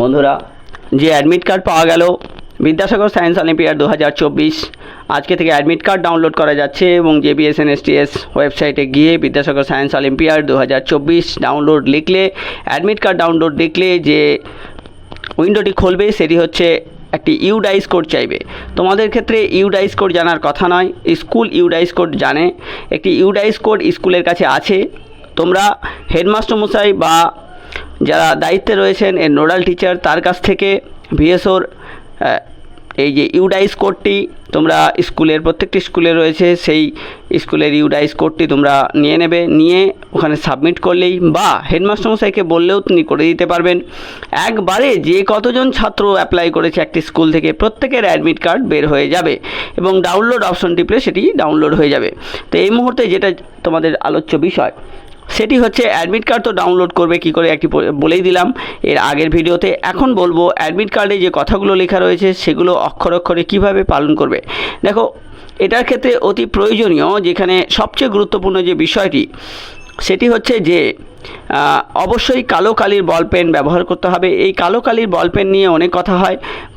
বন্ধুরা, যে admit card পাওয়া গেল, বিদ্যাসাগর সায়েন্স অলিম্পিয়াড দু হাজার চব্বিশ। আজকে থেকে অ্যাডমিট কার্ড ডাউনলোড করা যাচ্ছে এবং জে জেবিএসএনএসটিএস ওয়েবসাইটে গিয়ে বিদ্যাসাগর সায়েন্স অলিম্পিয়াড দু হাজার চব্বিশ ডাউনলোড লিখলে অ্যাডমিট কার্ড ডাউনলোড লিখলে যে উইন্ডোটি খুলবে, সেটি হচ্ছে একটি ইউডাইস কোড চাইবে। তোমাদের ক্ষেত্রে ইউডাইস কোড জানার কথা নয় স্কুল ইউডাইস কোড জানে। একটি ইউডাইস কোড স্কুলের কাছে আছে। তোমরা হেডমাস্টার মশাই বা যারা দায়িত্বে রয়েছেন এর নোডাল টিচার তার কাছ থেকে ভিএসওর এই যে ইউডাইস কোডটি তোমরা স্কুলের প্রত্যেকটি স্কুলে রয়েছে, সেই স্কুলের ইউডাইস কোডটি তোমরা নিয়ে নেবে, নিয়ে ওখানে সাবমিট করলেই বা হেডমাস্টার মশাইকে বললেও তিনি করে দিতে পারবেন। একবারে যে কতজন ছাত্র অ্যাপ্লাই করেছে একটি স্কুল থেকে প্রত্যেকের অ্যাডমিট কার্ড বের হয়ে যাবে এবং ডাউনলোড অপশন টিপলে সেটি ডাউনলোড হয়ে যাবে। তো এই মুহূর্তে যেটা তোমাদের আলোচ্য বিষয় সেটি হচ্ছে অ্যাডমিট কার্ড তো ডাউনলোড করবে, কি করে একটি বলেই দিলাম। এর আগের ভিডিওতে এখন বলব অ্যাডমিট কার্ডে যে কথাগুলো লেখা রয়েছে, সেগুলো অক্ষর অক্ষরে কীভাবে পালন করবে? দেখো, এটার ক্ষেত্রে অতি প্রয়োজনীয় যেখানে সবচেয়ে গুরুত্বপূর্ণ যে বিষয়টি সেটি হচ্ছে যে অবশ্যই কালো কালির বল পেন ব্যবহার করতে হবে। এই কালো কালির বল পেন নিয়ে অনেক কথা হয়।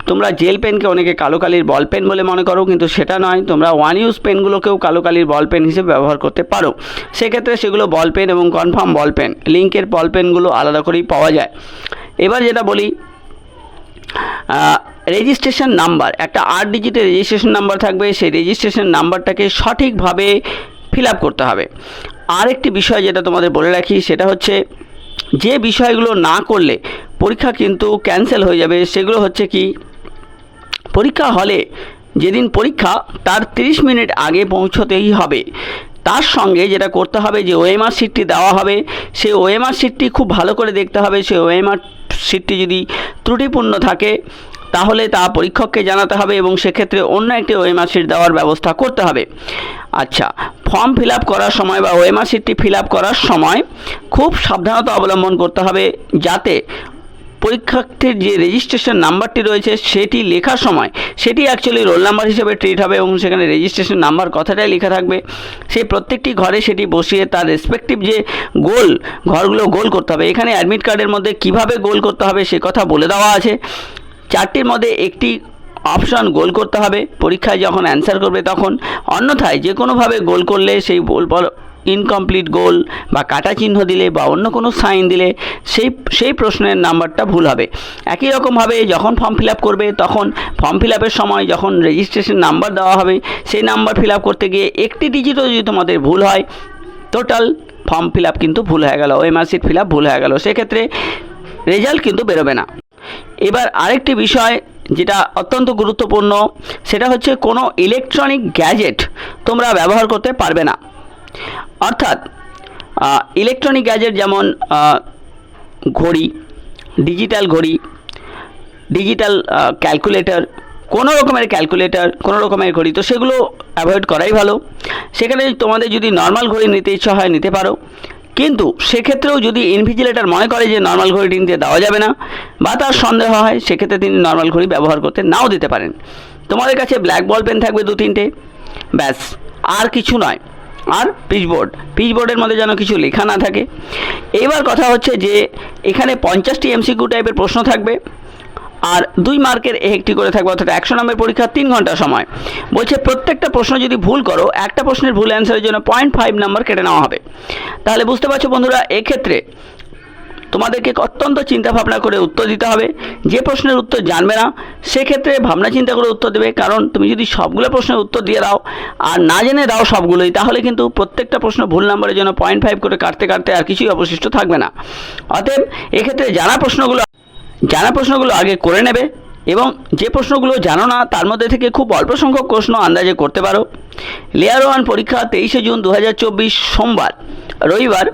তোমরা জেল পেনকে অনেকে কালো কালির বল পেন বলে মনে করো, কিন্তু সেটা নয়। তোমরা ওয়ান ইউজ পেনগুলোকেও কালো কালির বল পেন হিসেবে ব্যবহার করতে পারো। সেক্ষেত্রে সেগুলো বল পেন এবং কনফার্ম বল পেন লিঙ্কের বল পেনগুলো আলাদা করেই পাওয়া যায়। এবার যেটা বলি রেজিস্ট্রেশন নাম্বার, একটা আট ডিজিটের রেজিস্ট্রেশন নাম্বার থাকবে। সেই রেজিস্ট্রেশন নাম্বারটাকে সঠিকভাবে ফিল আপ করতে হবে। আরেকটি বিষয় যেটা তোমাদের বলে রাখি, সেটা হচ্ছে যে বিষয়গুলো না করলে পরীক্ষা কিন্তু ক্যান্সেল হয়ে যাবে। সেগুলো হচ্ছে কি, পরীক্ষা হলে যেদিন পরীক্ষা, তার 30 মিনিট আগে পৌঁছতেই হবে। তার সঙ্গে যেটা করতে হবে, যে ওএমআর সিটটি দেওয়া হবে। সেই ওএমআর সিটটি খুব ভালো করে দেখতে হবে। সেই ওএমআর সিটটি যদি ত্রুটিপূর্ণ থাকে, তাহলে তা পরীক্ষককে জানাতে হবে এবং সেক্ষেত্রে অন্য একটি ওএমআর সিট দেওয়ার ব্যবস্থা করতে হবে। আচ্ছা ফর্ম ফিল করার সময় বা ওএমআর সিটটি ফিল করার সময় খুব সাবধানতা অবলম্বন করতে হবে যাতে পরীক্ষার্থীর যে রেজিস্ট্রেশন নাম্বারটি রয়েছে সেটি লেখার সময়, সেটি অ্যাকচুয়ালি রোল নাম্বার হিসেবে ট্রিট হবে এবং সেখানে রেজিস্ট্রেশন নাম্বার কথাটাই লেখা থাকবে। সেই প্রত্যেকটি ঘরে সেটি বসিয়ে তার রেসপেক্টিভ যে গোল ঘরগুলো গোল করতে হবে। এখানে অ্যাডমিট কার্ডের মধ্যে কীভাবে গোল করতে হবে সে কথা বলে দেওয়া আছে। চারটির মধ্যে একটি অপশন গোল করতে হবে। পরীক্ষায় যখন অ্যান্সার করবে তখন। অন্যথায় যে কোনোভাবে গোল করলে সেই গোল ইনকমপ্লিট গোল বা কাটা চিহ্ন দিলে বা অন্য কোনো সাইন দিলে সেই সেই প্রশ্নের নাম্বারটা ভুল হবে। একই রকমভাবে যখন ফর্ম ফিল আপ করবে তখন ফর্ম ফিল আপের সময় যখন রেজিস্ট্রেশন নাম্বার দেওয়া হবে, সেই নাম্বার ফিল আপ করতে গিয়ে একটি ডিজিটও যদি তোমাদের ভুল হয় টোটাল ফর্ম ফিল আপ কিন্তু ভুল হয়ে গেল মার্কশিট ফিল আপ ভুল হয়ে গেল। সেক্ষেত্রে রেজাল্ট কিন্তু বেরোবে না। এবার আরেকটি বিষয় যেটা অত্যন্ত গুরুত্বপূর্ণ, সেটা হচ্ছে কোনো ইলেকট্রনিক গ্যাজেট তোমরা ব্যবহার করতে পারবে না। অর্থাৎ ইলেকট্রনিক গ্যাজেট যেমন ঘড়ি ডিজিটাল ঘড়ি ডিজিটাল ক্যালকুলেটর কোনো রকমের ক্যালকুলেটর কোনো রকমের ঘড়ি, তো সেগুলো অ্যাভয়েড করাই ভালো। সেখানে তোমাদের যদি নর্মাল ঘড়ি নিতে ইচ্ছা হয়, নিতে পারো। কিন্তু সেক্ষেত্রেও যদি ইনভিজিলেটার মনে করে যে নর্মাল ঘড়ি নিতে দেওয়া যাবে না বা তার সন্দেহ হয়, সেক্ষেত্রে তিনি নর্মাল ঘড়ি ব্যবহার করতে নাও দিতে পারেন। তোমাদের কাছে ব্ল্যাক বল পেন থাকবে দু তিনটে। ব্যাস, আর কিছু নয়। আর পিচবোর্ড পিচবোর্ডের মধ্যে যেন কিছু লেখা না থাকে। এবার কথা হচ্ছে যে, এখানে পঞ্চাশটি এমসিকিউ টাইপের প্রশ্ন থাকবে। আর দুই মার্কের একটি করে থাকবে, অর্থাৎ একশো নম্বরের পরীক্ষা তিন ঘণ্টা সময়। বলছে, প্রত্যেকটা প্রশ্ন যদি ভুল করো, একটা প্রশ্নের ভুল অ্যান্সারের জন্য পয়েন্ট ফাইভ নাম্বার কেটে নেওয়া হবে। তাহলে বুঝতে পারছ বন্ধুরা, এক্ষেত্রে তোমাদেরকে অত্যন্ত চিন্তা ভাবনা করে উত্তর দিতে হবে। যে প্রশ্নের উত্তর জানবে না, সেক্ষেত্রে ভাবনা চিন্তা করে উত্তর দেবে, কারণ তুমি যদি সবগুলো প্রশ্নের উত্তর দিয়ে দাও আর না জেনে দাও সবগুলোই, তাহলে কিন্তু প্রত্যেকটা প্রশ্ন ভুল নাম্বারের জন্য পয়েন্ট ফাইভ করে কাটতে কাটতে আর কিছুই অবশিষ্ট থাকবে না। অতএব এক্ষেত্রে জানা প্রশ্নগুলো জানা প্রশ্নগুলো আগে করে নেবে এবং যে প্রশ্নগুলো জানো না, তার মধ্যে থেকে খুব অল্প সংখ্যক প্রশ্ন আন্দাজে করতে পারো। লেয়ার ওয়ান পরীক্ষা তেইশে জুন দু হাজার চব্বিশ সোমবার। রবিবার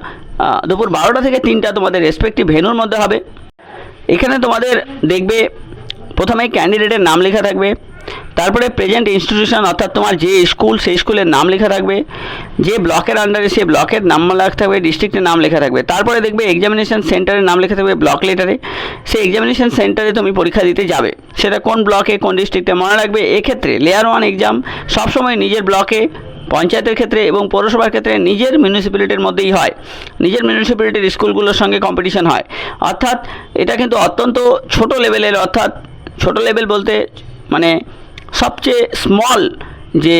দুপুর বারোটা থেকে তিনটা তোমাদের রেসপেক্টিভ ভেনুর মধ্যে হবে। এখানে তোমাদের দেখবে, প্রথমে ক্যান্ডিডেটের নাম লেখা থাকবে। তারপরে প্রেজেন্ট ইনস্টিটিউশন অর্থাৎ তোমার যে স্কুল সেই স্কুলের নাম লেখা থাকবে। যে ব্লকের আন্ডারে সেই ব্লকের নাম লেখা থাকবে ডিস্ট্রিক্টের নাম লেখা থাকবে। তারপরে দেখবে এক্সামিনেশন সেন্টারের নাম লেখা থাকবে ব্লক লেটারে সেই এক্সামিনেশন সেন্টারে তুমি পরীক্ষা দিতে যাবে। সেটা কোন ব্লকে কোন ডিস্ট্রিক্টে মনে রাখবে? এক্ষেত্রে লেয়ার ওয়ান এক্সাম সবসময় নিজের ব্লকে পঞ্চায়েতের ক্ষেত্রে এবং পৌরসভার ক্ষেত্রে নিজের মিউনিসিপ্যালিটির মধ্যেই হয়। নিজের মিউনিসিপ্যালিটির স্কুলগুলোর সঙ্গে কম্পিটিশন হয়। অর্থাৎ এটা কিন্তু অত্যন্ত ছোট লেভেলের অর্থাৎ ছোট লেভেল বলতে মানে সবচেয়ে স্মল যে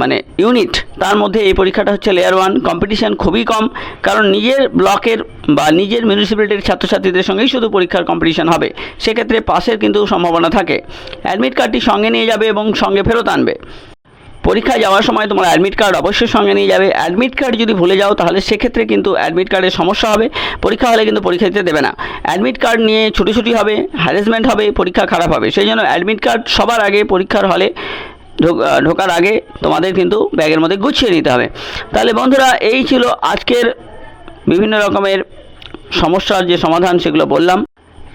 মানে ইউনিট তার মধ্যে এই পরীক্ষাটা হচ্ছে লেয়ার ওয়ান কম্পিটিশান খুবই কম, কারণ নিজের ব্লকের বা নিজের মিউনিসিপ্যালিটির ছাত্রছাত্রীদের সঙ্গেই শুধু পরীক্ষার কম্পিটিশান হবে, সেক্ষেত্রে পাশের কিন্তু সম্ভাবনা থাকে। অ্যাডমিট কার্ডটি সঙ্গে নিয়ে যাবে এবং সঙ্গে ফেরত আনবে। পরীক্ষায় যাওয়ার সময় তোমার অ্যাডমিট কার্ড অবশ্যই সঙ্গে নিয়ে যাবে। অ্যাডমিট কার্ড যদি ভুলে যাও, তাহলে সেক্ষেত্রে কিন্তু অ্যাডমিট কার্ডের সমস্যা হবে। পরীক্ষা হলে কিন্তু পরীক্ষা দিতে দেবে না। অ্যাডমিট কার্ড নিয়ে ছুটি হবে হ্যারাসমেন্ট হবে, পরীক্ষা খারাপ হবে। সেই জন্য অ্যাডমিট কার্ড সবার আগে পরীক্ষার হলে ঢোক- ঢোকার আগে তোমাদের কিন্তু ব্যাগের মধ্যে গুছিয়ে নিতে হবে। তাহলে বন্ধুরা, এই ছিল আজকের বিভিন্ন রকমের সমস্যার যে সমাধান সেগুলো বললাম।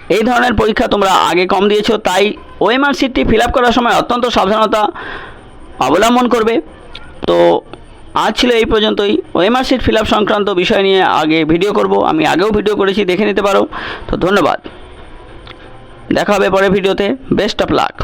এই ধরনের পরীক্ষা তোমরা আগে কম দিয়েছ, তাই ওএমআর সিটটি ফিল আপ করার সময় অত্যন্ত সাবধানতা। অবলম্বন করবে। তো আজ ছিল এই পর্যন্তই। ওএমআর সিট ফিল আপ সংক্রান্ত বিষয় নিয়ে আগে ভিডিও করব। আমি আগেও ভিডিও করেছি, দেখে নিতে পারো। তো ধন্যবাদ। দেখা হবে পরের ভিডিওতে। Best of luck.